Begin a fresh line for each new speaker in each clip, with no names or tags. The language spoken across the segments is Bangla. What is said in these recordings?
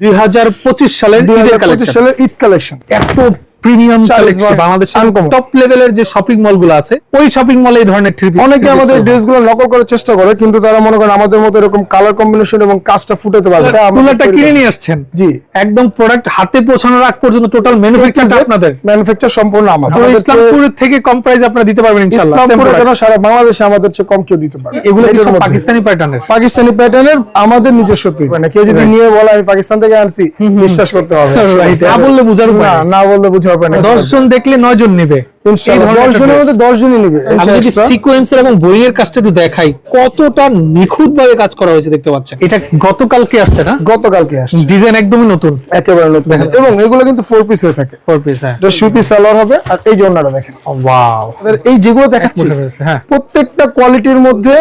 দুই হাজার পঁচিশ সালের ঈদের কালেকশন
সালের ঈদ কালেকশন
এত প্রিমিয়াম কালেকশন বাংলাদেশের টপ লেভেলের যে শপিং মলগুলো আছে ওই শপিং মলে এই ধরনের থ্রি
অনেকে আমাদের ড্রেসগুলো নকল করার চেষ্টা করে কিন্তু তারা মনে করেন আমাদের মতো এরকম কালার কম্বিনেশন এবং কাজটা ফুটাতে পারবে।
তুলাটা কিনে নিয়ে আসছেন।
জি।
একদম প্রোডাক্ট হাতে পৌঁছানোর আগ পর্যন্ত টোটাল ম্যানুফ্যাকচারটা আপনাদের।
ম্যানুফ্যাকচার সম্পূর্ণ আমাদের।
পুরো
আমাদের চেয়ে-
ইসলামপুরের থেকে কম প্রাইস আপনারা দিতে পারবেন ইনশাআল্লাহ
ইসলামপুরে কেন সারা বাংলাদেশে আমাদের চেয়ে কম কেউ দিতে পারে?
এগুলো কি সব পাকিস্তানি প্যাটার্নের
পাকিস্তানি প্যাটার্নের আমাদের নিজস্ব তৈরি মানে কেউ যদি নিয়ে বলে আমি পাকিস্তান থেকে আনছি বিশ্বাস করতে হবে।
না বললে বুঝার
না না বললে বুঝতে হবে না।
দশ জন দেখলে নয় জন নেবে।
ইনশাআল্লাহ
ধরনের
দশ
একটা
জনের মধ্যে দশ জনই নিবে
আমি যদি সিকোয়েন্সের এবং বই এর কাজটা একটু দেখাই কতটা নিখুঁত ভাবে কাজ করা হয়েছে দেখতে পাচ্ছেন? এটা গতকালকে আসছে না?
গতকালকে আসছে।
ডিজাইন একদমই নতুন।
একেবারে নতুন। এবং এগুলো কিন্তু ফোর পিস হয়ে থাকে।
ফোর পিস হ্যাঁ।
এটা সুতি সালোয়ার হবে আর এই জন্যটা দেখেন।
ওয়াও
এই যেগুলো দেখাচ্ছি
হ্যাঁ।
প্রত্যেকটা কোয়ালিটির মধ্যে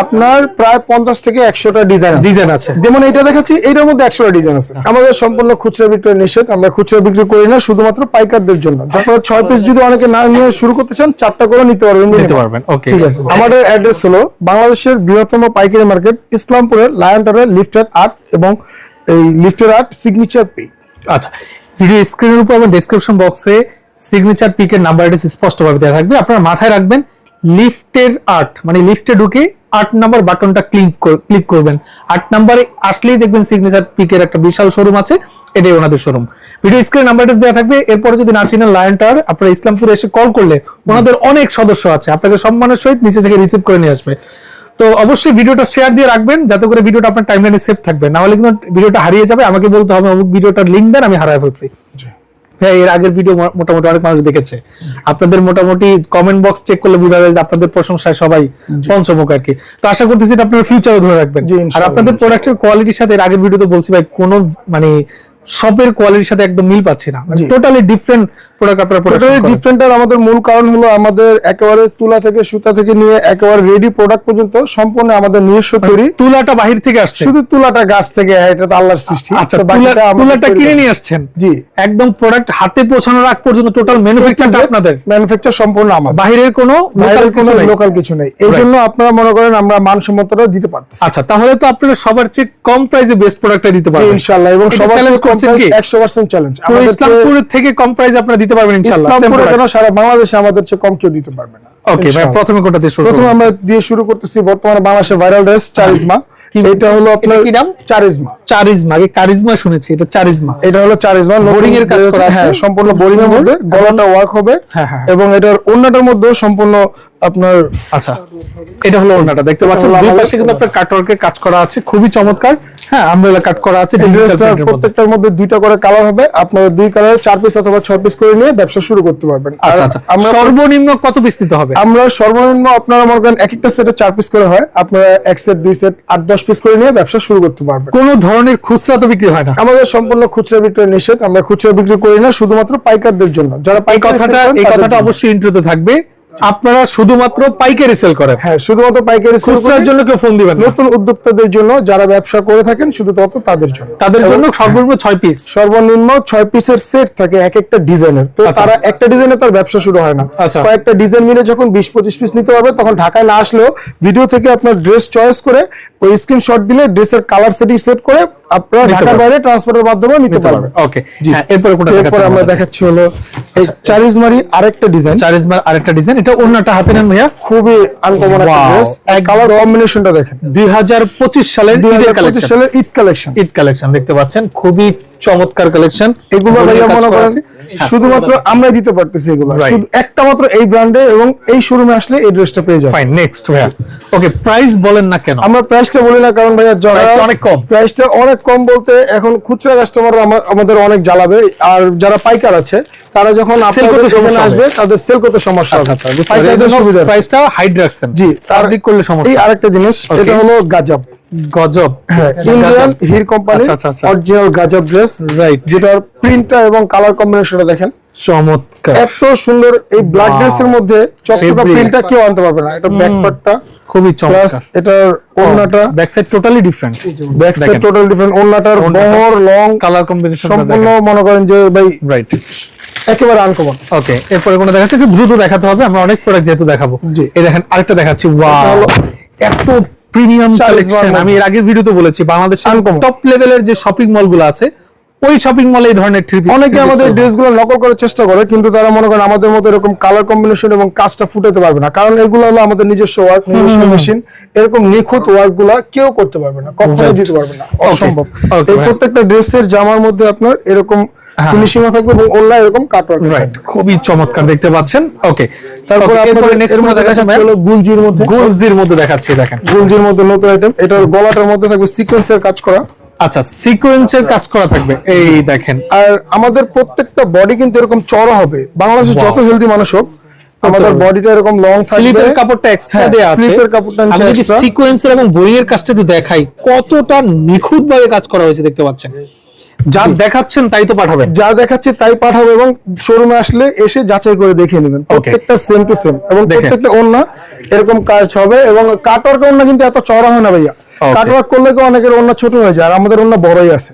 আপনার প্রায় পঞ্চাশ থেকে একশোটা ডিজাইন
ডিজাইন আছে।
যেমন এটা দেখাচ্ছি এটার মধ্যে একশোটা ডিজাইন আছে। আমাদের সম্পূর্ণ খুচরা বিক্রয় নিষেধ আমরা খুচরা বিক্রি করি না শুধুমাত্র পাইকারদের জন্য। যখন ছয় পিস যদি অনেকে না নিয়ে শুরু করতে চান চারটা করে নিতে পারবেন
নিতে পারবেন
ঠিক আছে। আমাদের অ্যাড্রেস হলো বাংলাদেশের বৃহত্তম পাইকারি মার্কেট ইসলামপুরের লায়ন টাওয়ারের লিফটেড আর্ট এবং এই লিফটেড আর্ট সিগনেচার পে
আচ্ছা ভিডিও স্ক্রিনের উপর আমার ডেসক্রিপশন বক্সে সিগনেচার পিকের নাম্বার অ্যাড্রেস স্পষ্টভাবে দেওয়া থাকবে। আপনারা মাথায় রাখবেন লিফটের আট মানে লিফটে ঢুকে আট নাম্বার বাটনটা ক্লিক ক্লিক করবেন। আট নাম্বারে আসলেই দেখবেন সিগনেচার পিকের একটা বিশাল শোরুম আছে, এটাই ওনাদের showroom video screen number address দেওয়া থাকবে, এরপরে যদি না চিনেন লায়ন টাওয়ার আপনারা ইসলামপুরে এসে কল করলে ওনাদের অনেক সদস্য আছে, আপনাকে সম্মানের সহিত নিচে থেকে রিসিভ করে নিয়ে আসবে। তো অবশ্যই ভিডিওটা শেয়ার দিয়ে রাখবেন, যাতে করে ভিডিওটা আপনার টাইমলাইনে সেভ থাকবে। না হলে কিন্তু ভিডিওটা হারিয়ে যাবে, আমাকে বলতে হবে, অমুক ভিডিওটার লিঙ্ক দেন, আমি হারায় ফেলছি। হ্যাঁ এর আগের ভিডিও মোটামুটি অনেক মানুষ দেখেছে। আপনাদের মোটামুটি কমেন্ট বক্স চেক করলে বোঝা যায় যে আপনাদের প্রশংসায় সবাই পঞ্চমুখ আর কি। তো আশা করতেছি এটা আপনারা ফিউচারও ধরে রাখবেন। আর আপনাদের প্রোডাক্টের কোয়ালিটির সাথে এর আগের ভিডিওতে বলছি ভাই কোনো মানে শপের কোয়ালিটির সাথে একদম মিল পাচ্ছি না। টোটালি ডিফারেন্ট প্রোডাক্ট আপনারা
টোটালি
প্রোডাক্ট
ডিফারেন্টের আমাদের মূল কারণ হলো আমাদের একেবারে তুলা থেকে সুতা থেকে নিয়ে একেবারে রেডি প্রোডাক্ট পর্যন্ত সম্পূর্ণ আমাদের নিজস্ব তৈরি।
তুলাটা বাহির থেকে আসছে।
শুধু তুলাটা গাছ থেকে এটা তো আল্লাহর সৃষ্টি।
আচ্ছা
বাকিটা
তুলাটা কিনে নিয়ে আসছেন?
জি।
একদম প্রোডাক্ট হাতে পৌঁছানোর আগ পর্যন্ত টোটাল ম্যানুফ্যাকচারটা আপনাদের।
ম্যানুফ্যাকচার সম্পূর্ণ আমাদের।
বাহিরের কোনো
বাইরের কোনো লোকাল কিছু নেই। এই জন্য আপনারা মনে করেন আমরা মানসম্মতটা দিতে পারতেছি।
আচ্ছা তাহলে তো আপনারা সবার চেয়ে কম প্রাইসে বেস্ট প্রোডাক্টটা দিতে পারবেন।
ইনশাআল্লাহ এবং সবার
challenge করছেন কি?
একশো পার্সেন্ট চ্যালেঞ্জ
পুরো ইসলামপুরের থেকে কম প্রাইসে আপনারা দিতে পারবেন ইনশাআল্লাহ
ইসলামপুরে কেন সারা বাংলাদেশে আমাদের চেয়ে কম কেউ দিতে পারবে না?
ওকে ভাই প্রথমে শুরু
প্রথমে আমরা দিয়ে শুরু করতেছি বর্তমানে বাংলাদেশের ভাইরাল ড্রেস চারিজমা এটা হলো আপনার
কি নাম?
চারিজমা
চারিজমা আগে কারিজমা শুনেছি এটা চারিজমা
এটা হলো চারিজমা
Boring এর কাজ করা আছে।
হ্যাঁ সম্পূর্ণ বোরিং এর মধ্যে গলাটা ওয়ার্ক হবে।
হ্যাঁ, হ্যাঁ।
এবং এটার অন্যটার মধ্যে সম্পূর্ণ আপনার
আচ্ছা এটা হলো ওনাটা দেখতে পাচ্ছেন? দুই
আমাদের-
পাশে কিন্তু আপনার কাটওয়ার্কের কাজ করা আছে খুবই চমৎকার। হ্যাঁ আমব্রেলা কাট করা আছে।
প্রত্যেকটার মধ্যে দুইটা করে কালার হবে। আপনারা দুই কালার চার পিস অথবা ছয় পিস করে নিয়ে ব্যবসা শুরু করতে পারবেন।
আচ্ছা আচ্ছা। সর্বনিম্ন কত পিস হবে?
আমরা সর্বনিম্ন আপনারা মনে করেন এক একটা সেটে চার পিস করে হয়। আপনারা এক সেট দুই সেট আট দশ পিস করে নিয়ে ব্যবসা শুরু করতে পারবেন।
কোনো ধরনের খুচরা তো বিক্রি হয় না।
আমাদের সম্পূর্ণ খুচরা বিক্রি নিষেধ। আমরা খুচরা বিক্রি করি না শুধুমাত্র পাইকারদের জন্য। যারা পাইকারি
কথাটা এই কথাটা অবশ্যই ইন্ট্রোতে থাকবে। আপনারা শুধুমাত্র পাইকারি সেল করেন?
হ্যাঁ শুধুমাত্র পাইকারি
খুচরার জন্য কেউ ফোন দিবেন
নতুন উদ্যোক্তাদের জন্য যারা ব্যবসা করে থাকেন শুধুমাত্র তাদের জন্য।
তাদের জন্য সর্বনিম্ন ছয় পিস
সর্বনিম্ন ছয় পিসের সেট থাকে এক একটা ডিজাইনের তো
আচ্ছা।
তারা একটা ডিজাইনে তার ব্যবসা শুরু হয় না।
আচ্ছা।
কয়েকটা ডিজাইন মিলে যখন বিশ পঁচিশ পিস নিতে পারবে তখন ঢাকায় না আসলেও ভিডিও থেকে আপনার ড্রেস চয়েস করে ওই স্ক্রিনশট দিলে ড্রেসের কালার সেটিং সেট করে আপনারা ঢাকার বাইরে ট্রান্সপোর্টের মাধ্যমে নিতে পারবেন।
ওকে হ্যাঁ এরপরে
আমরা দেখাচ্ছি হলো এই চারিজমারি আরেকটা ডিজাইন
চারিজমার আরেকটা ডিজাইন এটা হাতে নেন ভাইয়া।
খুবই আনকমন একটা কালার কম্বিনেশনটা দেখেন।
সালের ঈদের কালেকশন
সালের ঈদ কালেকশন
ঈদ কালেকশন দেখতে পাচ্ছেন। খুবই চমৎকার কালেকশন
এগুলো ভাইয়া মনে করেন
হ্যাঁ।
শুধুমাত্র আমরাই দিতে পারতেছি এগুলো। শুধু একটা মাত্র এই ব্র্যান্ডে এবং এই শোরুমে আসলে এই ড্রেসটা পেয়ে যাবেন।
ফাইন নেক্সট ভাইয়া। ওকে প্রাইস বলেন না কেন?
আমরা প্রাইসটা বলি না কারণ ভাইয়া যারা
অনেক কম।
প্রাইসটা অনেক কম বলতে এখন খুচরা কাস্টমার আমাদের অনেক জ্বালাবে। আর যারা পাইকার আছে তারা যখন আপনাদের
সমস্যা
আসবে তাদের সেল করতে সমস্যা
আচ্ছা আচ্ছা। প্রাইসটা হাইড রাখছেন।
জি তার
তার করলে সমস্যা এই
আরেকটা জিনিস. এটা হলো গাজব।
গজব।
ইন্ডিয়ান হির কোম্পানি
আচ্ছা, আচ্ছা, আচ্ছা।
অরিজিনাল গাজব ড্রেস
রাইট
যেটার প্রিন্টটা এবং কালার কম্বিনেশনটা দেখেন।
চমৎকার।
এত সুন্দর এই ব্ল্যাক ড্রেসের মধ্যে চকচকা প্রিন্টটা কেউ আনতে পারবে না। এটা ব্যাক পার্টটা
খুবই চমৎকার।
এটার ওন্নাটা
back side totally different
back side total different ওন্নাটার বহর লং
কালার কম্বিনেশন
সম্পূর্ণ মনে করেন যে ভাই
রাইট
একেবারে আনকমন
ওকে এরপরে কোনো দেখাচ্ছে? একটু দ্রুত দেখাতে হবে। আমরা অনেক প্রোডাক্ট যেহেতু দেখাবো।
জি।
এই দেখেন আরেকটা দেখাচ্ছি। ওয়াও এত প্রিমিয়াম কালেকশন আমি এর আগের ভিডিওতে বলেছি বাংলাদেশের। টপ লেভেলের যে শপিং মলগুলো আছে ওই শপিং মলে এই ধরনের ট্রিপ
অনেকে আমাদের ড্রেসগুলো নকল করার চেষ্টা করে কিন্তু তারা মনে করেন আমাদের মতো এরকম কালার কম্বিনেশন এবং কাজটা ফুটাতে পারবে না। কারণ এগুলো হলো আমাদের নিজস্ব ওয়ার্ক নিজস্ব মেশিন এরকম নিখুঁত ওয়ার্কগুলা কেউ করতে পারবে না কখনো দিতে পারবে না। অসম্ভব। এই প্রত্যেকটা ড্রেসের জামার মধ্যে আপনার এরকম
হ্যাঁ।
ফিনিশিং থাকবে এবং ওল্লা এরকম কাটওয়ার্ক
রাইট খুবই চমৎকার দেখতে পাচ্ছেন? ওকে
তারপর আপনাদের
নেক্সট
এর
মধ্যে
মধ্যে
দেখাচ্ছি
দেখাচ্ছি হলো গুলজির মধ্যে।
গোলজির মধ্যে দেখাচ্ছি দেখেন।
গুলজির মধ্যে নতুন আইটেম এটার গলাটার মধ্যে থাকবে সিকোয়েন্সের কাজ করা।
আচ্ছা সিকোয়েন্সের কাজ করা থাকবে। এই দেখেন।
আর আমাদের প্রত্যেকটা বডি কিন্তু এরকম চড়া হবে। বাংলাদেশের যত হেলদি মানুষ হোক আমাদের বডিটা এরকম লং
স্লিপের কাপড়টা এক্সট্রা
হ্যাঁ,
দেয়া আছে।
স্লিপের কাপড়টা
আমি
নিচে
যদি সিকোয়েন্সের এবং কাজটা যদি দেখাই কতটা নিখুঁত ভাবে কাজ করা হয়েছে দেখতে পাচ্ছেন। যা দেখাচ্ছেন তাই তো পাঠাবেন।
যা দেখাচ্ছে তাই পাঠাবো এবং শোরুমে আসলে এসে যাচাই করে দেখে নেবেন। প্রত্যেকটা সেম টু সেম এবং। প্রত্যেকটা ওন্না এরকম কাজ হবে এবং কাটওয়ার্ক ওন্না কিন্তু এত চড়া হয় না ভাইয়া. কাটওয়ার্ক করলে কি অনেকের ওন্না ছোট হয়ে যায় আর আমাদের ওন্না বড়ই আছে।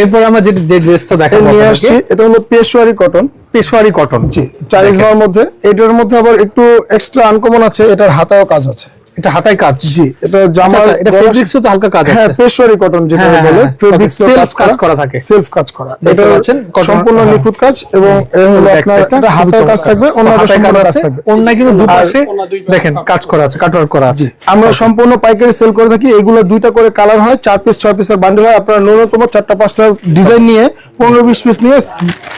এরপর আমরা যে যে ড্রেসটা দেখাবো
নিয়ে আসছি এটা হলো পেশোয়ারি কটন
পেশোয়ারি কটন
জি চাইনিজ মার মধ্যে। এটার মধ্যে আবার একটু এক্সট্রা আনকমন আছে এটার হাতাও কাজ আছে।
এটা হাতায় কাজ।
জি এটা
আচ্ছা,
জামা
আচ্ছা, এটা ফেব্রিক্সও তো হালকা কাজ
হ্যাঁ
আছে।
পেশোয়ারি কটন যেটা
হ্যাঁ,
বলে
হ্যাঁ,
ফেব্রিক্স
okay, self কাজ করা। থাকে।
সেলফ কাজ করা। এটা
পাচ্ছেন,
সম্পূর্ণ
হ্যাঁ।
নিখুঁত কাজ এবং হলো আপনার এটা হাতের কাজ থাকবে অন্যটা সম্পূর্ণ কাজ থাকবে।
অন্যায় কিন্তু দুপাশে দেখেন কাজ করা আছে কাটওয়ার্ক করা আছে।
আমরা সম্পূর্ণ পাইকারি সেল করে থাকি। এগুলো দুইটা করে কালার হয় চার পিস ছয় পিসের বান্ডেল হয়। আপনারা ন্যূনতম চারটা পাঁচটা ডিজাইন নিয়ে পনেরো বিশ পিস নিয়ে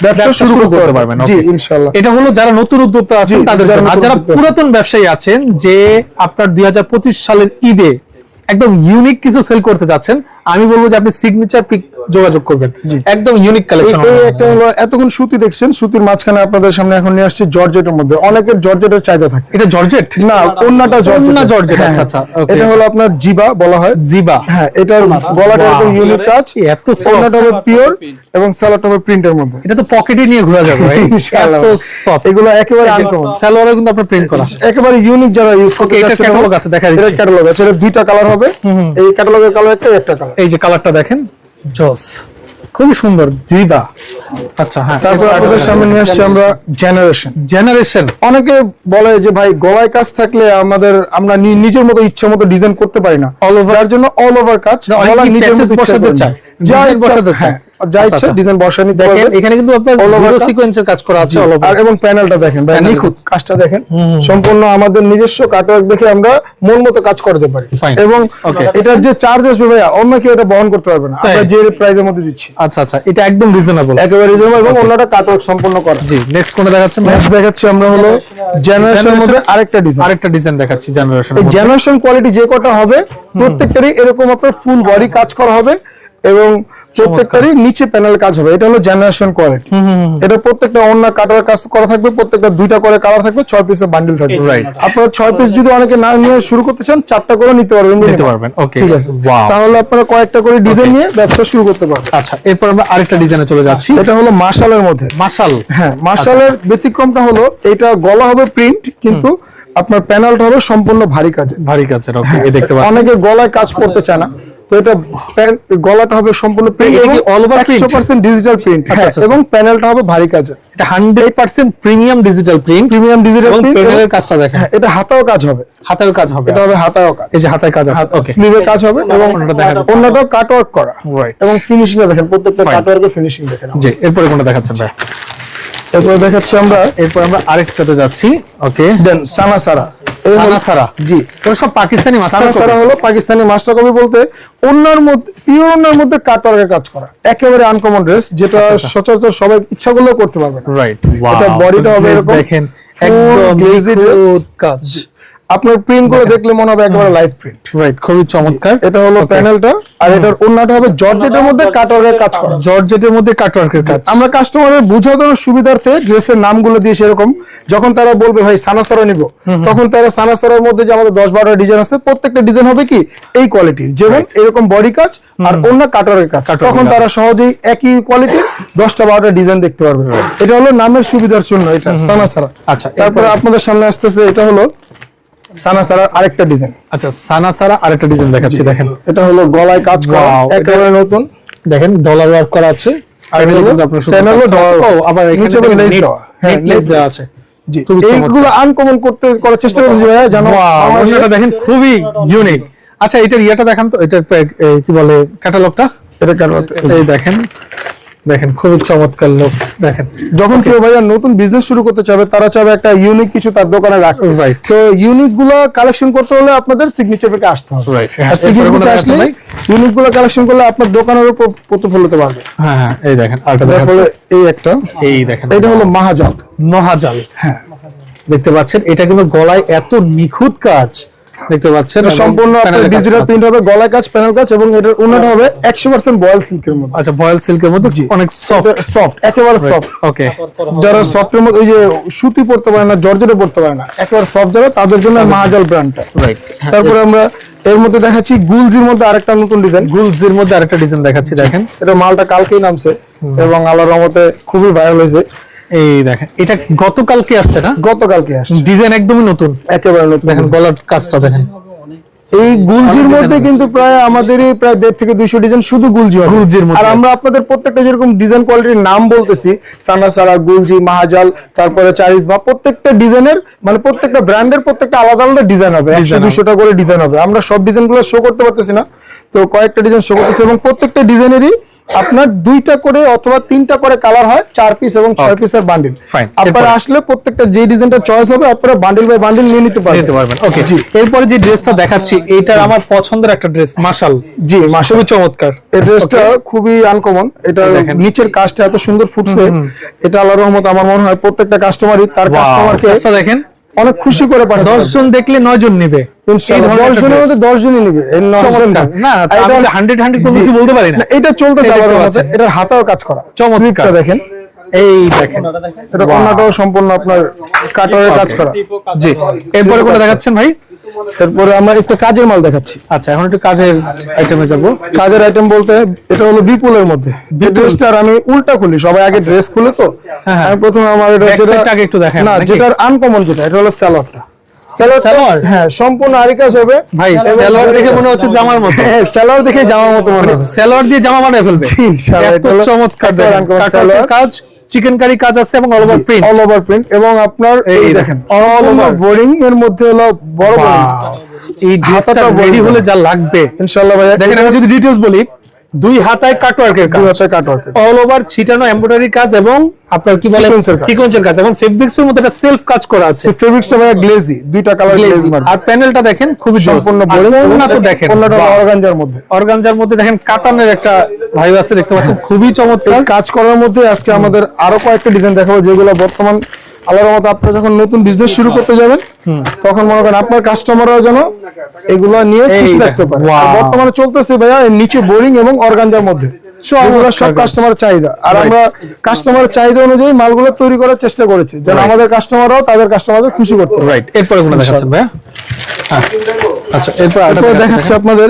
ব্যবসা শুরু করতে
পারবেন।
জি
এটা হলো যারা নতুন উদ্যোক্তা আছেন তাদের
যারা
জন্য। আর যারা পুরাতন ব্যবসায়ী আছেন যে আপনার দুই সালের ঈদে একদম ইউনিক কিছু সেল করতে যাচ্ছেন। আমি বলব যে আপনি সিগনেচার পিক যোগাযোগ করবেন একদম ইউনিক কালেকশন
একটা এতক্ষণ সুতি দেখছেন সুতির মাঝখানে আপনাদের সামনে এখন নিয়ে আসছে জর্জেটের মধ্যে অনেকের জর্জেটের চাহিদা থাকে
এটা জর্জেট
না অন্যটা জর্জেট
জর্জেট, আচ্ছা, আচ্ছা,
এটা হলো আপনার জিবা বলা হয়
জিবা
হ্যাঁ এটার গলাটা. এরকম ইউনিক কাজ
এত।
ওড়নাটা হবে পিওর এবং সালোয়ারটা হবে প্রিন্টের মধ্যে
এটা তো পকেটে নিয়ে ঘোরা যাবে ভাই এত সফট
এগুলো একেবারে আনকমন
সালোয়ারে কিন্তু আপনার প্রিন্ট করা
একেবারে ইউনিক যারা ইউজ করতে
catalog
এবং-
আছে, দেখা
এটার
দিচ্ছি।
ক্যাটালগ আছে এটা দুইটা কালার হবে এই ক্যাটালগের কালার একটা একটা কালার
এই যে কালারটা দেখেন জস। খুবই সুন্দর জিবা। আচ্ছা হ্যাঁ।
তারপর আপনাদের সামনে নিয়ে আসছি আমরা জেনারেশন
জেনারেশন
অনেকে বলে যে ভাই গলায় কাজ থাকলে আমাদের আমরা নিজের মতো ইচ্ছা মতো ডিজাইন করতে পারি না।
অল ওভার
যার জন্য অল ওভার কাজ
অনেকে
গলা নিজের মতো
বসাতে চায়?
নেয়। যা ইচ্ছা-
বসাতে চায়?
যা
আচ্ছা,
ইচ্ছা
আচ্ছা।
ডিজাইন বসা নিতে
দেখেন এখানে কিন্তু আপনার জিরো
কাজ।
সিকোয়েন্সের কাজ করা আছে।
এবং প্যানেলটা দেখেন ভাই নিখুঁত কাজটা দেখেন। সম্পূর্ণ আমাদের নিজস্ব কাটওয়ার্ক দেখে আমরা মন মতো কাজ করতে পারি। এবং এটার যে চার্জ আসবে ভাইয়া অন্য কেউ এটা বহন করতে পারবে না। আমরা যে প্রাইজের মধ্যে দিচ্ছি।
আচ্ছা আচ্ছা এটা একদম রিজনেবল
একেবারে রিজনেবল এবং অন্যটা কাটওয়ার্ক সম্পূর্ণ করা।
জি নেক্সট কোনটা দেখাচ্ছেন
নেক্সট দেখাচ্ছি আমরা হলো জেনারেশনের মধ্যে আরেকটা ডিজাইন
আরেকটা ডিজাইন দেখাচ্ছি জেনারেশন
জেনারেশন কোয়ালিটি যে কটা হবে প্রত্যেকটারই এরকম আপনার ফুল বডি কাজ করা হবে এবং প্রত্যেকটারই নিচে প্যানেল কাজ হবে। এটা হলো জেনারেশন কোয়ালিটি এটা প্রত্যেকটা অন্য কাটার কাজ করা থাকবে প্রত্যেকটা দুইটা করে কালার থাকবে ছয় পিসের বান্ডিল থাকবে।
Right.
আপনারা ছয় পিস যদি অনেকে না নিয়ে শুরু করতে চান চারটা করে নিতে পারবেন
নিতে পারবেন, okay.
ঠিক আছে। তাহলে আপনারা কয়েকটা করে ডিজাইন নিয়ে ব্যবসা শুরু করতে পারবেন।
আচ্ছা এরপর আমরা আরেকটা ডিজাইনে চলে যাচ্ছি।
এটা হলো মার্শালের মধ্যে।
মাশাল
হ্যাঁ মার্শালের ব্যতিক্রমটা হলো এটা গলা হবে প্রিন্ট কিন্তু আপনার প্যানেলটা হবে সম্পূর্ণ ভারী কাজে
ভারী কাজের ওকে এই দেখতে পাচ্ছেন।
অনেকে গলায় কাজ করতে চায় না। তো এটা গলাটা হবে সম্পূর্ণ প্রিন্ট
এটা
পার্সেন্ট ডিজিটাল প্রিন্ট
আচ্ছা, আচ্ছা,
এবং প্যানেলটা হবে ভারী কাজে
এটা hundred percent premium digital print
premium digital print
প্যানেলের কাজটা দেখেন।
এটা হাতাও কাজ হবে।
হাতেও কাজ হবে
এটা হবে হাতাও কাজ।
এই যে হাতের কাজ আছে ওকে
স্লিভে কাজ হবে এবং
অন্যটা
কাট ওয়ার্ক করা। এবং ফিনিশিং দেখেন প্রত্যেকটা. কাট ওয়ার্কের ফিনিশিং দেখেন।
জি এরপরে কোনটা দেখাচ্ছেন ভাই?
এরপর দেখাচ্ছি আমরা
এরপর আমরা আরেকটাতে যাচ্ছি। ওকে
দেন সানা সারা এই হলো-
সানা সারা
জি।
তো সব পাকিস্তানি মাস্টার
সানাসারা হলো পাকিস্তানি মাস্টার কপি বলতে অন্যর মধ্যে পিওর অন্যর মধ্যে কাটওয়ার্কের কাজ করা। একেবারে আনকমন ড্রেস যেটা
আচ্ছা,
সচরাচর সবাই ইচ্ছা করলেও করতে পারবে না।
রাইট
এটা বডিটা হবে এরকম
দেখেন একদম
glazy
কাজ।
আপনার প্রিন্ট করে দেখলে মনে হবে একেবারে লাইভ প্রিন্ট
রাইট খুবই চমৎকার।
এটা হলো প্যানেলটা আর এটার অন্যটা হবে জর্জেটের মধ্যে কাটওয়ার্কের কাজ করা।
জর্জেটের মধ্যে কাটওয়ার্কের কাজ।
আমরা কাস্টমারের বোঝানোর সুবিধার্থে ড্রেসের নামগুলো দিয়ে সেরকম যখন তারা বলবে ভাই সানাসারা নিব তখন তারা সানাসারার মধ্যে যে আমাদের দশ বারোটা ডিজাইন আছে প্রত্যেকটা ডিজাইন হবে কি? এই কোয়ালিটির যেমন এরকম বডি কাজ আর অন্য কাটারের কাজ। তখন তারা সহজেই একই কোয়ালিটির দশটা বারোটা ডিজাইন দেখতে পারবে। এটা হলো নামের সুবিধার জন্য এটা সানাসারা
আচ্ছা,
তারপরে আপনাদের সামনে আসতেছে এটা হলো আরেকটা ডিজাইন
আচ্ছা সানা সারা আরেকটা ডিজাইন দেখাচ্ছি দেখেন।
এটা হলো গলায় কাজ করা একেবারে নতুন।
দেখেন ডলার ওয়ার্ক করা আছে।
আর
Panel
হলো
কিন্তু আপনার শুধু
panel ও
কাজ করা আছে।
dollar
ও, আবার এখানে
নিচে আবার
দেখেন
lace
net-
দেওয়া। হ্যাঁ,
net দেওয়া আছে।
জি
খুবই
এইগুলো আনকমন করতে করার চেষ্টা করছি জানো
দেখেন খুবই ইউনিক আচ্ছা এটার ইয়াটা দেখান তো এটার কি বলে ক্যাটালগটা
এটা
এই দেখেন দেখেন খুবই চমৎকার লুক দেখেন।
যখন কেউ ভাইয়া নতুন বিজনেস শুরু করতে চাবে তারা চাবে একটা ইউনিক কিছু তার দোকানে রাখতে।
Right.
তো ইউনিকগুলো কালেকশন করতে হলে আপনাদের সিগনেচার থেকে আসতে হবে.
হ্যাঁ,
আর সিগনেচার
কোনো
আসলে ইউনিকগুলো কালেকশন করলে আপনার দোকানের উপর প্রতিফলিত পারবে
হ্যাঁ হ্যাঁ এই দেখেন আরেকটা দেখাচ্ছি।
এই একটা
এই দেখেন
এটা হলো মহাজাল।
মহাজাল।
হ্যাঁ।
দেখতে পাচ্ছেন এটা কিন্তু গলায় এত নিখুঁত কাজ দেখতে পাচ্ছেন
এটা সম্পূর্ণ ডিজিটাল প্রিন্ট হবে গলায় কাজ প্যানেল কাজ এবং এটার উন্নত হবে একশো পার্সেন্ট বয়েল সিল্কের মধ্যে।
আচ্ছা ভয়েল সিল্কের মধ্যে অনেক সফট
সফট একেবারে সফট
ওকে
যারা সফটের মধ্যে ওই যে সুতি পড়তে পারে না জর্জেটে পড়তে পারে না একেবারে সফট যাবে তাদের জন্য মাহাজাল ব্র্যান্ডটা
রাইট
তারপরে আমরা এর মধ্যে দেখাচ্ছি গুলজির মধ্যে আরেকটা নতুন ডিজাইন
গুলজির মধ্যে আরেকটা ডিজাইন দেখাচ্ছি দেখেন।
এটা মালটা কালকেই নামছে এবং আল্লাহর রহমতে খুবই ভাইরাল হয়েছে।
এই দেখেন এটা গতকালকে আসছে না?
গতকালকে আসছে।
ডিজাইন একদমই নতুন।
একেবারে নতুন।
দেখেন গলার কাজটা দেখেন।
এই গুলজির মধ্যে কিন্তু প্রায় আমাদেরই প্রায় দেড় থেকে দুইশো ডিজাইন শুধু গুলজি।
গুলজির মধ্যে
আর আমরা আপনাদের প্রত্যেকটা যেরকম ডিজাইন কোয়ালিটির নাম বলতেছি সানাসারা গুলজি মাহাজাল তারপরে চারিজমা প্রত্যেকটা ডিজাইনের মানে প্রত্যেকটা ব্র্যান্ডের প্রত্যেকটা আলাদা আলাদা ডিজাইন হবে। একশো। দুশোটা করে ডিজাইন হবে। আমরা সব ডিজাইনগুলো শো করতে পারতেছি না তো কয়েকটা ডিজাইন শো করতেছি এবং প্রত্যেকটা ডিজাইনেরই আপনার দুইটা করে অথবা তিনটা করে কালার হয় চার পিস এবং ছয় পিসের বান্ডিল আপনারা আসলে প্রত্যেকটা যে ডিজাইনটা চয়েস হবে আপনারা বান্ডিল বাই বান্ডিল নিয়ে নিতে পারবেন।
নিতে পারবেন। ওকে এরপরে যে ড্রেসটা দেখাচ্ছি এইটার আমার পছন্দের একটা ড্রেস মাশাল
জি
খুবই চমৎকার।
এই ড্রেসটা খুবই আনকমন এটা। নিচের কাজটা এত সুন্দর ফুটছে। এটা আল্লাহর রহমত আমার মনে হয় প্রত্যেকটা কাস্টমারই তার কাস্টমারকে
দেখেন।
অনেক খুশি করে পাঠাতে
দশ জন দেখলে নয় জন নেবে।
মধ্যে নিবে এই নয় জন
চমৎকার।
না।
না, তা আমি
এটা-
তো 100 100 কোনো কিছু বলতে পারি না।
এটা চলতেছে। এটার হাতাও কাজ করা
চমৎকার।
দেখেন
এই দেখেন
এটা সম্পূর্ণ আপনার কাটারের কাজ করা
জি এরপরে কোনটা দেখাচ্ছেন ভাই
তারপরে আমরা একটা কাজের মাল দেখাচ্ছি।
আচ্ছা এখন একটু কাজের আইটেমে যাব।
কাজের আইটেম বলতে এটা হলো বিপুলের মধ্যে। ড্রেসটা আমি উল্টা খুলি সবাই আগে ড্রেস খুলে তো।
হ্যাঁ।
আমি প্রথমে আমার এটা যেটা
আগে একটু দেখান,
না? যেটার আনকমন যেটা এটা হলো স্যালোয়ারটা? স্যালোয়ার হ্যাঁ সম্পূর্ণ আরি কাজ হবে।
ভাই
এবং-
সালোয়ার দেখে মনে হচ্ছে জামার মতো।
হ্যাঁ স্যালোয়ার দেখে জামার মতো মনে হয়
সালোয়ার দিয়ে জামা বানায় ফেলবে।
জি,
এত
এটা হলো
চমৎকার দেখেন।
সালোয়ার।
কাজ? চিকেন কারি কাজ আছে এবং all over print
all over print এবং আপনার
এই দেখেন,
অল
ওভার
বোরিং এর মধ্যে হলো বড় বড়
এই ড্রেসটা রেডি হলে যা লাগবে।
ইনশাআল্লাহ ভাইয়া
দেখেন আমি যদি ডিটেইলস বলি দুই হাতায় কাটওয়ার্কের কাজ।
দুই হাতে কাটওয়ার্ক
অল ওভার ছিটানো এমব্রয়ডারি কাজ এবং আপনার কি বলে। সিকোয়েন্সের কাজ। এবং ফেব্রিক্স এর মধ্যে একটা সেলফ কাজ করা আছে।
ফেব্রিক্সটা ভাইয়া গ্লেজি দুইটা কালার গ্লেজ
আর প্যানেলটা দেখেন খুবই
সম্পূর্ণ বোরিং
ওড়না তো দেখেন।
অর্গানজার মধ্যে।
অর্গানজার মধ্যে দেখেন কাতানের একটা ভাইব আছে দেখতে পাচ্ছেন খুবই চমৎকার।
কাজ করার মধ্যে আজকে আমাদের আরও কয়েকটা ডিজাইন দেখাবো যেগুলো বর্তমান আল্লাহর মতো আপনি যখন নতুন বিজনেস শুরু করতে যাবেন তখন মনে করেন আপনার কাস্টমাররাও যেন এগুলো নিয়ে খুশি থাকতে পারে। বর্তমানে চলতেছে ভাইয়া নিচে বোরিং এবং অর্গানজার মধ্যে। সব কাস্টমার চাহিদা। আর আমরা কাস্টমার চাহিদা অনুযায়ী মালগুলো তৈরি করার চেষ্টা করেছি। যেন. আমাদের কাস্টমাররাও তাদের কাস্টমারদের খুশি করতে
রাইট এরপরে কোনটা দেখাচ্ছেন ভাইয়া? হ্যাঁ। আচ্ছা এরপর দেখাচ্ছি
আপনাদের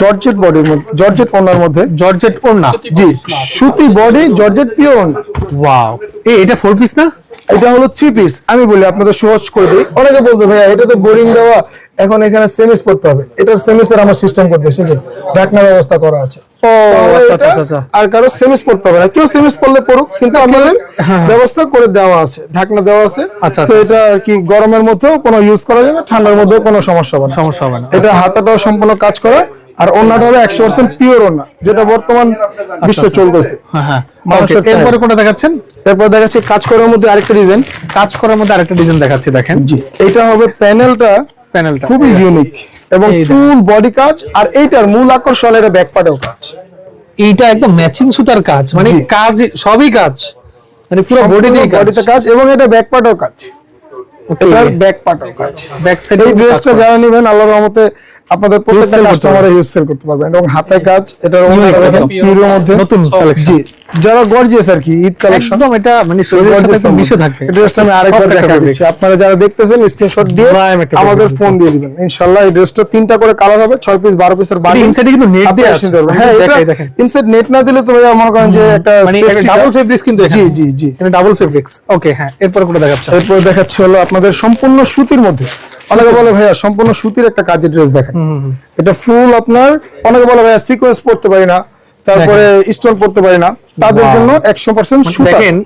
জর্জেট বডির মধ্যে জর্জেট ওনার মধ্যে।
জর্জেট ওড়না?
জি। সুতি বডি জর্জেট পিওর ওনা
ওয়াও এই এটা ফোর পিস না?
এটা হলো থ্রি পিস আমি বলি আপনাদের সহজ করে দিই। অনেকে বলবে ভাইয়া এটা তো বোরিং দেওয়া। এখন এখানে সেমিস পড়তে হবে। এটার সেমিসের আমার সিস্টেম করতে যে ঢাকনা ব্যবস্থা করা আছে।
আচ্ছা আচ্ছা আচ্ছা
আর কারও সেমিস পড়তে হবে না। কেউ সেমিস পড়লে পড়ুক কিন্তু আমাদের ব্যবস্থা করে দেওয়া আছে। ঢাকনা দেওয়া আছে।
আচ্ছা,
তো এটা আর কি গরমের মধ্যেও কোনো ইউজ করা যাবে ঠান্ডার মধ্যেও কোনো সমস্যা হবে না।
সমস্যা হবে না।
এটা হাতাটাও সম্পূর্ণ কাজ করা আর অন্যটা হবে একশো পার্সেন্ট পিওর ওনা যেটা বর্তমান বিশ্বে চলতেছে।
হ্যাঁ হ্যাঁ।
মানুষের
এরপরে কোনটা দেখাচ্ছেন?
এরপর দেখা যাচ্ছে কাজ করার মধ্যে আরেকটা ডিজাইন
কাজ করার মধ্যে আরেকটা ডিজাইন দেখাচ্ছি দেখেন।
জি এটা হবে প্যানেলটা
প্যানেলটা
খুবই ইউনিক এবং ফুল বডি কাজ আর এইটার মূল আকর্ষণ এটা ব্যাক পার্টেও কাজ।
এইটা একদম ম্যাচিং সুতার কাজ মানে কাজ সবই কাজ মানে পুরো বডি দিয়ে কাজ।
বডিতে কাজ এবং এটা ব্যাক পার্টেও কাজ। এটার ব্যাক পার্টেও কাজ।
ব্যাক সাইড
এই ড্রেসটা যারা নেবেন আল্লাহর রহমতে আপনাদের প্রত্যেকটা কাস্টমারে ইউজ সেল করতে পারবেন এবং হাতে কাজ
একদম।
পিওরের মধ্যে
নতুন।
জি। যারা গর্জিয়াস আর কি ঈদ কালেকশন
একদম এটা মানে শরীরের সাথে একদম মিশে থাকবে।
এই ড্রেসটা আমি আরেকবার
একটা
দেখা দিচ্ছি আপনারা যারা দেখতেছেন স্ক্রিনশট দিয়ে আমাদের ফোন দিয়ে দিবেন। ইনশাআল্লাহ এই ড্রেসটা তিনটা করে কালার হবে 6 পিস 12 পিসের বান্ডিল
ইনসাইডে কিন্তু নেট দিয়ে আছে।
হ্যাঁ
দেখাই দেখেন
ইনসাইড নেট না দিলে তো ভাইয়া মনে করেন যে একটা
মানে
safety
ডাবল ফেব্রিক্স কিন্তু
জি জি জি।
এটা ডাবল ফেব্রিক্স ওকে হ্যাঁ এরপর কোনটা দেখাচ্ছে।
এরপর দেখাচ্ছি হলো আপনাদের সম্পূর্ণ সুতির মধ্যে। অনেকে বলে ভাইয়া সম্পূর্ণ সুতির একটা কাজের ড্রেস দেখেন। এটা ফুল আপনার অনেকে বলে ভাইয়া সিকোয়েন্স পড়তে পারি না। তারপরে স্টোন পড়তে পারি না। তাদের জন্য একশো পার্সেন্ট
দেখেন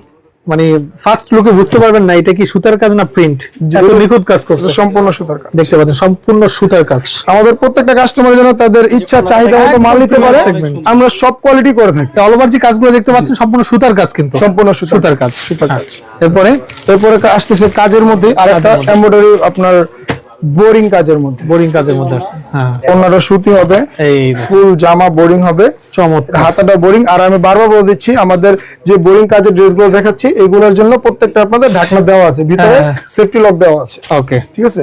মানে ফার্স্ট লুকে বুঝতে পারবেন না এটা কি সুতার কাজ না প্রিন্ট এত নিখুঁত কাজ করছে।
সম্পূর্ণ সুতার কাজ।
দেখতে পাচ্ছেন সম্পূর্ণ সুতার কাজ।
আমাদের প্রত্যেকটা কাস্টমারের জন্য তাদের ইচ্ছা চাহিদা মতো মাল নিতে পারে। আমরা সব কোয়ালিটি করে থাকি।
অল ওভার যে কাজগুলো দেখতে পাচ্ছেন সম্পূর্ণ সুতার কাজ কিন্তু।
সম্পূর্ণ সুতার
সুতার কাজ।
সুতার কাজ।
এরপরে?
এরপরে আসতেছে কাজের মধ্যে আর একটা এমব্রয়ডারি আপনার বোরিং কাজের মধ্যে।
বোরিং কাজের মধ্যে আসছে। হ্যাঁ।
অন্যটা সুতি হবে
এই
ফুল জামা বোরিং হবে।
চমৎকার।
হাতাটা বোরিং। আর আমি বারবার বলে দিচ্ছি আমাদের যে বোরিং কাজের ড্রেসগুলো দেখাচ্ছি এগুলোর জন্য প্রত্যেকটা আপনাদের ঢাকনা দেওয়া আছে ভিতরে
হ্যাঁ।
সেফটি লক দেওয়া আছে।
ওকে
ঠিক আছে?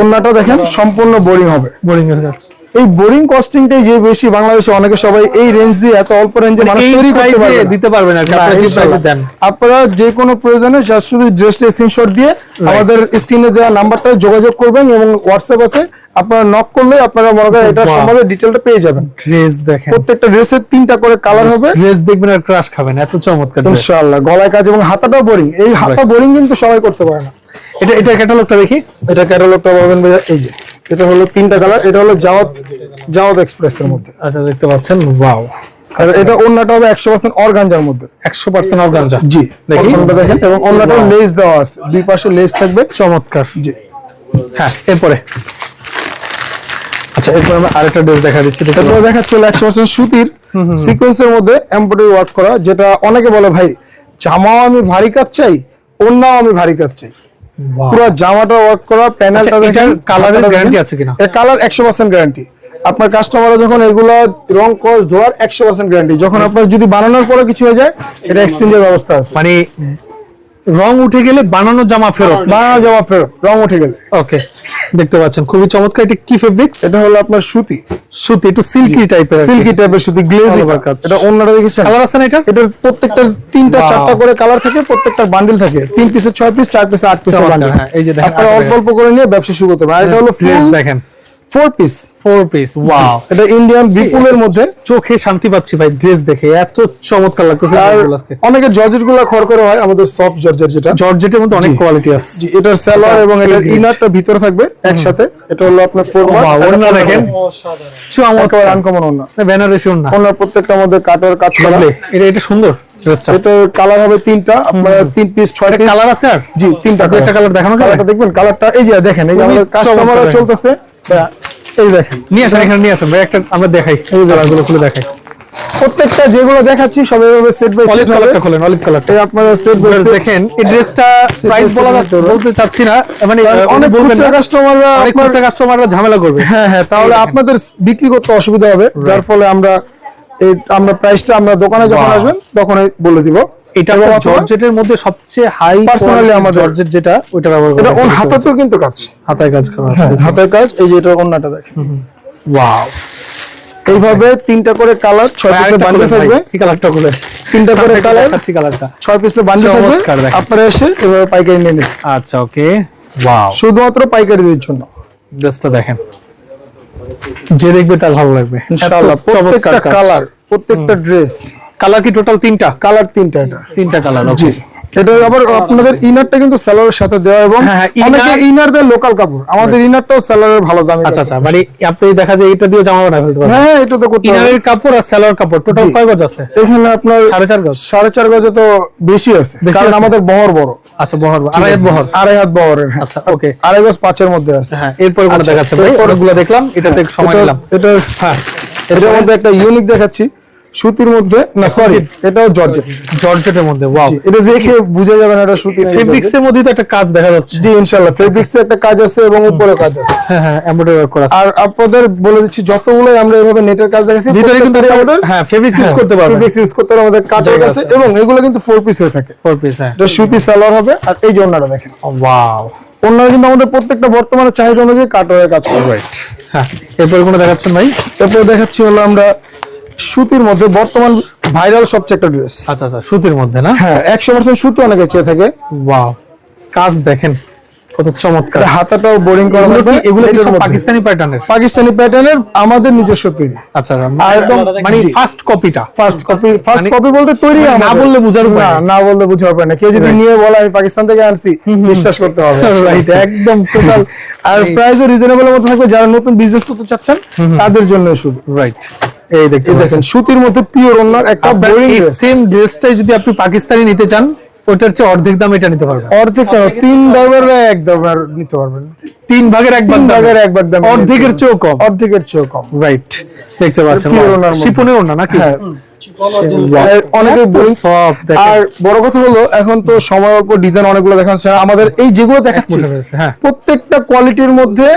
অন্যটা দেখেন সম্পূর্ণ বোরিং হবে।
বোরিং এর কাজ
এই বোরিং কস্টিংটাই যে বেশি বাংলাদেশে অনেকে সবাই এই রেঞ্জ দিয়ে এত অল্প রেঞ্জে মানুষ
মানে
তৈরি করতে পারবে।
দিতে কি
না,
আপনারা যে প্রাইসে দেন।
আপনারা যে কোনো প্রয়োজনে just শুধু ড্রেসটা স্ক্রিনশট দিয়ে আমাদের স্ক্রিনে দেওয়া নাম্বারটায় যোগাযোগ করবেন এবং হোয়াটসঅ্যাপ আছে। আপনারা নক করলে আপনারা মনে করেন এটা সম্বন্ধে ডিটেলটা পেয়ে যাবেন।
ড্রেস দেখেন।
প্রত্যেকটা ড্রেসের তিনটা করে কালার হবে।
ড্রেস দেখবেন আর ক্রাশ খাবেন এত চমৎকার
ইনশাআল্লাহ গলায় কাজ এবং হাতাটাও বোরিং এই হাতা বোরিং কিন্তু সবাই করতে পারে না।
এটা এটা ক্যাটালগটা দেখি।
এটা ক্যাটালগটা পাবেন এই যে। এটা হলো তিনটা কালার এটা হলো জাওয়াত জাওয়াত এক্সপ্রেসের মধ্যে।
আচ্ছা দেখতে পাচ্ছেন ওয়াও।
আর এটা অন্যটা হবে একশো পার্সেন্ট অর্গানজার মধ্যে।
একশো পার্সেন্ট অর্গানজা।
জি
দেখি।
দেখেন এবং অন্যটা লেস দেওয়া আছে দুই পাশে লেস থাকবে।
চমৎকার।
জি।
হ্যাঁ এরপরে। আচ্ছা এরপর আমরা আরেকটা ড্রেস দেখা দিচ্ছি
তারপরে দেখাচ্ছে একশো পার্সেন্ট সুতির সিকোয়েন্সের মধ্যে এমব্রয়ডারি ওয়ার্ক করা যেটা অনেকে বলে ভাই জামাও আমি ভারী কাজ চাই অন্যও আমি ভারী কাজ চাই. পুরো জামাটা ওয়ার্ক করা প্যানেলটা
আচ্ছা,
দেখেন
কালারের
দেখেন।
আছে কিনা?
এর কালার একশো পার্সেন্ট গ্যারান্টি আপনার কাস্টমাররা যখন এগুলো রং কস ধোয়ার একশো পার্সেন্ট গ্যারান্টি যখন আপনার যদি বানানোর পরে কিছু হয়ে যায় এটা এক্সচেঞ্জের ব্যবস্থা আছে।
মানে রং উঠে গেলে বানানো জামা ফেরত।
বানানো জামা ফেরত রং উঠে গেলে।
ওকে দেখতে পাচ্ছেন খুবই চমৎকার। এটা কি ফেব্রিক্স
এটা হলো আপনার সুতি।
সুতি একটু সিল্কি টাইপের
সিল্কি টাইপের সুতি গ্লেজি এটা অন্যটা দেখেছেন?
কালার আছে না এটা
এটার প্রত্যেকটা তিনটা চারটা করে কালার থাকে প্রত্যেকটা বান্ডিল থাকে। তিন পিসে ছয় পিস চার পিসে আট পিসের বান্ডিল
হ্যাঁ, এই যে দেখেন
আপনারা অল্প অল্প করে নিয়ে ব্যবসা শুরু করতে পারেন। আর এটা হলো
ড্রেস দেখেন।
Four piece
four piece wow
এটা ইন্ডিয়ান বিপুলের মধ্যে।
চোখে শান্তি পাচ্ছি ভাই ড্রেস দেখে। এত চমৎকার লাগতেছে
আর অনেকে জর্জেটগুলো করে হয় আমাদের সফট জর্জেট যেটা।
জর্জেটের মধ্যে অনেক কোয়ালিটি আছে।
এটার সেলার
এটা
এবং এটার ইনারটা ভিতরে থাকবে একসাথে। এটা হলো আপনার ফোর
ওড়না দেখেন। চমৎকার।
আনকমন ওনা
বেনারসি না
ওনার প্রত্যেকটা মধ্যে কাটার কাজ করা।
এটা এটা সুন্দর ড্রেসটা।
কালার হবে তিনটা। আপনার তিন পিস ছয় পিস
কালার আছে আর?
জি তিনটা
একটা কালার দেখানো যাবে?
দেখবেন কালারটা এই যে দেখেন এই আমাদের কাস্টমার চলতেছে। এই দেখেন।
নিয়ে আসেন এখানে নিয়ে আসেন। ভাই একটা আমরা দেখাই। এই কালারগুলো খুলে দেখাই।
প্রত্যেকটা যেগুলো দেখাচ্ছি সব এভাবে সেট বাই সেট
কালারটা খোলেন অলিভ কালারটা
এই আপনারা সেট বাই
দেখেন এই ড্রেসটা প্রাইস বলা যাচ্ছে বলতে চাচ্ছি না মানে
অনেক খুচরা কাস্টমাররা
অনেক খুচরা কাস্টমাররা ঝামেলা করবে।
হ্যাঁ হ্যাঁ তাহলে আপনাদের বিক্রি করতে অসুবিধা হবে। যার ফলে আমরা এই আমরা প্রাইসটা আমরা দোকানে যখন আসবেন তখনই বলে দিব।
এটা জর্জেটের মধ্যে সবচেয়ে হাই
Personally আমাদের-
জর্জেট যেটা ওটা ব্যবহার
এটা
করা
ওন হাতাতেও কিন্তু কাজ।
হাতায় কাজ করা আছে।
হ্যাঁ, হাতের কাজ এই যে এটা অন্যটা দেখেন।
ওয়াও
এইভাবে তিনটা করে কালার ছয় বান্ডিল থাকবে।
এই কালারটা খুলে
তিনটা করে কালার
কালারটা।
ছয় বান্ডিল থাকবে। আপনারা এসে এভাবে পাইকারি নিয়ে নেবেন।
আচ্ছা ওকে। ওয়াও
শুধুমাত্র পাইকারিদের জন্য।
ড্রেসটা দেখেন। যে দেখবে তার ভালো লাগবে।
ইনশাআল্লাহ প্রত্যেকটা কালার প্রত্যেকটা ড্রেস।
কালার কি টোটাল তিনটা?
কালার তিনটা এটা।
তিনটা কালার ওকে
এটা আবার আপনাদের ইনারটা কিন্তু সেলারের সাথে দেওয়া এবং
হ্যাঁ, হ্যাঁ,
অনেকে ইনার দেয় লোকাল কাপড়। আমাদের ইনারটাও সেলারের ভালো দামে
আচ্ছা আচ্ছা মানে আপনি দেখা যায় এটা দিয়ে জামা বানায় ফেলতে পারবেন।
হ্যাঁ এটা তো করতে
ইনারের কাপড় আর কাপড় টোটাল কয় গজ আছে?
এখানে আপনার
সাড়ে চার গজ?
সাড়ে চার গজে তো বেশি আছে কারণ আমাদের বহর বড়।
আচ্ছা বহর আড়াই হাত বহর?
আড়াই হাত বহরের হ্যাঁ।
আচ্ছা ওকে
আড়াই গজ পাঁচের মধ্যে আছে।
হ্যাঁ এরপরে কোনটা
আচ্ছা,
দেখাচ্ছে ভাই অনেকগুলো দেখলাম এটাতে সময়
এটা-
নিলাম।
এটা
হ্যাঁ
এটার মধ্যে একটা ইউনিক দেখাচ্ছি। সুতির মধ্যে? না সরি এটাও জর্জেট।
জর্জেটের মধ্যে ওয়াও।
এটা দেখে বুঝা যাবে না এটা সুতি না, এটা
ফেব্রিক্স এর মধ্যে তো একটা কাজ দেখা যাচ্ছে।
জি ইনশাআল্লাহ ফেব্রিক্স একটা কাজ আছে এবং উপরে কাজ আছে।
হ্যাঁ হ্যাঁ এমব্রয়ডারি ওয়ার্ক করা আছে।
আর আপনাদের বলে দিচ্ছি যতগুলোই আমরা এভাবে নেটের কাজ দেখাচ্ছি
ভিতরে কিন্তু
আমাদের
হ্যাঁ ফেব্রিক্স ইউজ করতে পারবেন।
ফেব্রিক্স ইউজ করতে হলে আমাদের
জায়গা আছে।
এবং এগুলো কিন্তু ফোর পিস হয়ে থাকে।
ফোর পিস হ্যাঁ।
এটা সুতি সালোয়ার হবে আর এই যে অন্যটা দেখেন।
ওয়াও
অন্যরা কিন্তু আমাদের প্রত্যেকটা বর্তমানে চাহিদা অনুযায়ী কাটওয়ারের কাজ করবে
হ্যাঁ এরপরে কোনো দেখাচ্ছেন ভাই?
এরপর দেখাচ্ছি হলো আমরা সুতির মধ্যে বর্তমান ভাইরাল সবচেয়ে একটা ড্রেস
আচ্ছা আচ্ছা সুতির মধ্যে না?
হ্যাঁ একশো পার্সেন্ট সুতি অনেকে চেয়ে থাকে।
ওয়াও কাজ দেখেন কত চমৎকার।
হাতাটাও বোরিং করা
এগুলো এগুলো কি
এটার
সব
মধ্যে।
পাকিস্তানি প্যাটার্নের
পাকিস্তানি প্যাটার্নের আমাদের নিজস্ব তৈরি।
আচ্ছা একদম মানে ফার্স্ট কপিটা
ফার্স্ট কপি ফার্স্ট কপি বলতে তৈরি
মানে না বললে বোঝার উপায়
না না বললে বোঝার উপায় না কেউ যদি নিয়ে বলে আমি পাকিস্তান থেকে আনছি বিশ্বাস করতে হবে।
রাইট একদম টোটাল
আর প্রাইসও থাকবে। যারা নতুন বিজনেস করতে চাচ্ছেন তাদের জন্য শুধু।
রাইট এই
দেখেন সুতির মধ্যে পিওর ওনার একটা বোরিং
সেম ড্রেসটাই যদি আপনি পাকিস্তানি নিতে চান ওটার চেয়ে অর্ধেক দাম এটা নিতে পারবেন।
অর্ধেক তিন দামের এক দামের নিতে পারবেন।
তিন ভাগের এক ভাগ
তিন ভাগের এক ভাগ দামে
অর্ধেকের চেয়েও কম।
অর্ধেকের চেয়েও কম।
রাইট দেখতে পাচ্ছেন। শিপনের ওনা নাকি?
হ্যাঁ। অনেকে। আর বড় কথা হলো এখন তো সময় অল্প ডিজাইন অনেকগুলো দেখাচ্ছে আমাদের এই যেগুলো দেখাচ্ছি
হ্যাঁ।
প্রত্যেকটা কোয়ালিটির মধ্যে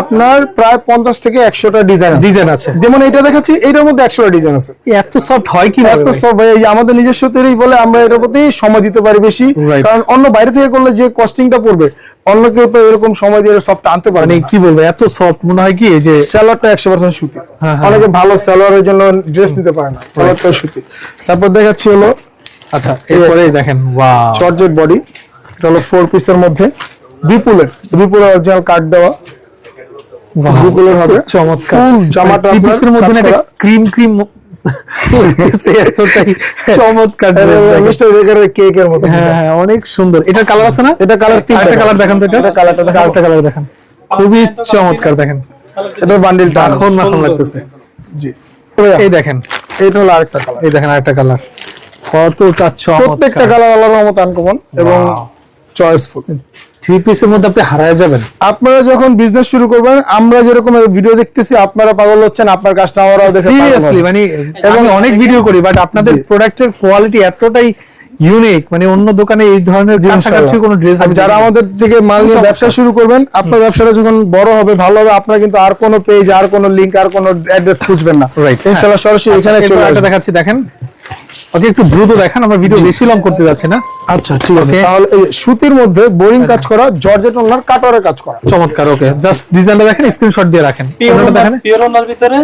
আপনার প্রায় পঞ্চাশ থেকে একশোটা ডিজাইন
ডিজাইন আছে।
যেমন এটা দেখাচ্ছি এটার মধ্যে একশোটা ডিজাইন আছে।
এত সফট হয় কি
এত ভাই, আমাদের নিজস্ব তৈরি বলে আমরা এটার প্রতি সময় দিতে পারি বেশি। কারণ অন্য বাইরে থেকে করলে যে কস্টিংটা পড়বে অন্য কেউ তো এরকম সময় দিয়ে সফট আনতে পারে
মানে কি বলব এত সফট মনে হয় কি যে
স্যালোয়ারটা একশো পার্সেন্ট সুতি।
হ্যাঁ, হ্যাঁ।
অনেকে ভালো স্যালোয়ারের জন্য ড্রেস নিতে পারে না স্যালোয়ারটা সুতি। তারপর দেখাচ্ছি হলো
আচ্ছা এরপরে দেখেন ওয়াও
জর্জেট বডি এটা হলো ফোর পিসের মধ্যে। বিপুলের বিপুলের অরিজিনাল কাট দেওয়া। বিপুলের হবে?
চমৎকার।
জামাটা
পিসের মধ্যে
করা।
ক্রিম ক্রিম চমৎকার
মিস্টার বেকারের কেকের মতো
হ্যাঁ হ্যাঁ অনেক সুন্দর। এটার কালার আছে না?
এটা কালার তিন
কালার দেখান। তো এটা।
এটা কালারটা
আরেকটা কালার দেখান। খুবই চমৎকার দেখেন।
এটা বান্ডিলটা
মাখন মাখন লাগতেছে।
জি।
এই দেখেন।
এটা হলো আরেকটা কালার
এই দেখেন আরেকটা কালার কতটা
প্রত্যেকটা কালার আলাদা মতো আনকমন এবং. চয়েসফুল
থ্রি পিসের মধ্যে আপনি হারায় যাবেন।
আপনারা যখন বিজনেস শুরু করবেন আমরা যেরকম ভিডিও দেখতেছি আপনারা পাগল হচ্ছেন আপনার কাস্টমাররাও দেখে
সিরিয়াসলি মানে আমি অনেক ভিডিও করি বাট আপনাদের প্রোডাক্টের কোয়ালিটি এতটাই ইউনিক মানে অন্য দোকানে এই ধরনের কাছাকাছি। কোনো ড্রেস
যারা আমাদের থেকে মাল নিয়ে ব্যবসা শুরু করবেন আপনার ব্যবসাটা যখন বড় হবে ভালো হবে আপনারা কিন্তু আর কোনো পেজ আর কোনো লিংক আর কোনো অ্যাড্রেস খুঁজবেন না. ইনশাআল্লাহ সরাসরি এখানে চলে আসবেন
দেখাচ্ছি দেখেন। ওকে একটু দ্রুত দেখান আমরা ভিডিও বেশি লং করতে যাচ্ছি না।
আচ্ছা ঠিক আছে। তাহলে সুতির মধ্যে বোরিং কাজ করা জর্জেট ওনার কাটারের কাজ করা।
চমৎকার ওকে জাস্ট ডিজাইনটা দেখেন স্ক্রিনশট দিয়ে রাখেন।
ভিতরে?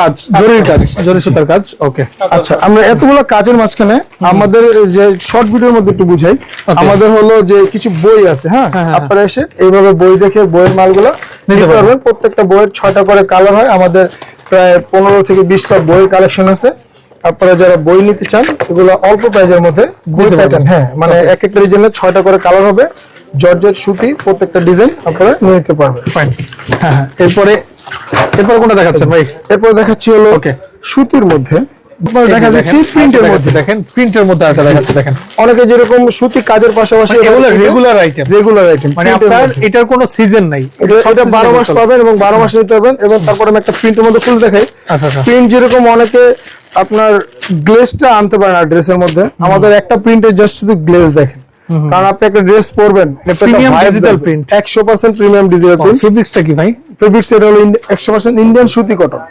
কাজ জরুরি কাজ জরুরি সুতার কাজ ওকে
আচ্ছা আমরা এতগুলো কাজের মাঝখানে আমাদের যে শর্ট ভিডিওর মধ্যে একটু বুঝাই। আমাদের হলো যে কিছু বই আছে হ্যাঁ?
হ্যাঁ, হ্যাঁ।
আপনারা এসে এইভাবে বই দেখে বইয়ের মালগুলো নিতে
পারবেন।
পারবেন। প্রত্যেকটা বইয়ের ছয়টা করে কালার হয়। আমাদের প্রায় পনেরো থেকে বিশটা বইয়ের কালেকশন আছে। আপনারা যারা বই নিতে চান এগুলো অল্প প্রাইজের মধ্যে বই। প্যাটার্ন হ্যাঁ মানে এক একটা ডিজাইনের ছয়টা করে কালার হবে জর্জেট সুতি প্রত্যেকটা ডিজাইন আপনারা নিয়ে নিতে পারবেন।
ফাইন হ্যাঁ হ্যাঁ। এরপরে এরপরে কোনটা দেখাচ্ছেন ভাই?
এরপরে দেখাচ্ছি হলো
ওকে
সুতির মধ্যে দেখা যাচ্ছে প্রিন্টের মধ্যে।
দেখেন প্রিন্টের মধ্যে একটা দেখাচ্ছে দেখেন।
অনেকে যেরকম সুতি কাজের পাশাপাশি
এগুলো রেগুলার আইটেম
রেগুলার আইটেম
মানে আপনার এটার কোনো সিজন নাই।
এটা
সব
এটা
season
বারো
এ
মাস পাবেন এবং বারো মাস নিতে পারবেন এবং তারপরে আমি একটা প্রিন্টের মধ্যে খুলে দেখাই।
আচ্ছা, আচ্ছা।
প্রিন্ট যেরকম অনেকে আপনার গ্লেজটা আনতে পারেন না ড্রেসের মধ্যে আমাদের একটা প্রিন্টের জাস্ট শুধু গ্লেজ দেখেন। কারণ আপনি একটা ড্রেস পরবেন
digital print।
একশো পার্সেন্ট প্রিমিয়াম ডিজিটাল প্রিন্ট
ফেব্রিক্সটা কি ভাই?
ফেব্রিক্স এটা হলো একশো পার্সেন্ট ইন্ডিয়ান সুতি কটন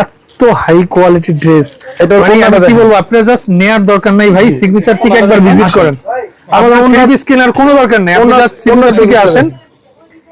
এত হাই কোয়ালিটি ড্রেস কি বলব আপনার জাস্ট নেয়ার দরকার নাই ভাই সিগনেচার পিক একবার ভিজিট করেন। আমাদের
অন্য-
কোনো দরকার নেই। আপনি জাস্ট সিগনেচার পিকে আসেন।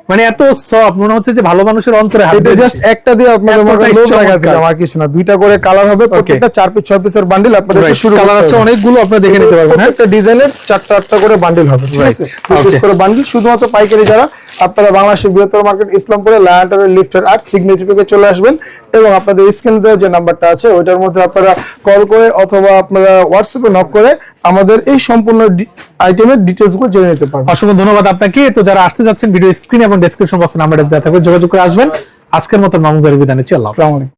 মানে এত সফট মনে হচ্ছে যে ভালো মানুষের অন্তরে হাত
এটা জাস্ট একটা দিয়ে আপনাদের মনে লোভ লাগা দিলাম আর কিছু না। দুইটা করে কালার হবে প্রত্যেকটা চার পিস ছয় পিসের বান্ডিল আপনাদের শুরু
কালার আছে অনেকগুলো আপনারা দেখে নিতে পারবেন হ্যাঁ?
প্রত্যেকটা ডিজাইনের চারটা আটটা করে বান্ডিল হবে ঠিক আছে? পিস করে বান্ডিল শুধুমাত্র পাইকারি যারা আপনারা বাংলাদেশের বৃহত্তর মার্কেট ইসলামপুরে লায়ান্টারের লিফটের আট সিগনেচার পেকে চলে আসবেন এবং আপনাদের স্ক্রিন দেওয়ার যে নাম্বারটা আছে ওইটার মধ্যে আপনারা কল করে অথবা আপনারা হোয়াটসঅ্যাপে নক করে আমাদের এই সম্পূর্ণ আইটেমের ডিটেলসগুলো জেনে নিতে পারবেন।
অসংখ্য ধন্যবাদ আপনাকে। তো যারা আসতে যাচ্ছেন ভিডিও স্ক্রিন এবং ডেসক্রিপশন বক্সে নাম্বারটা দেওয়া থাকবে যোগাযোগ করে আসবেন। আজকের মতো মামুজারি বিদায় নিচ্ছি। আল্লাহ।
আসসালামু আলাইকুম।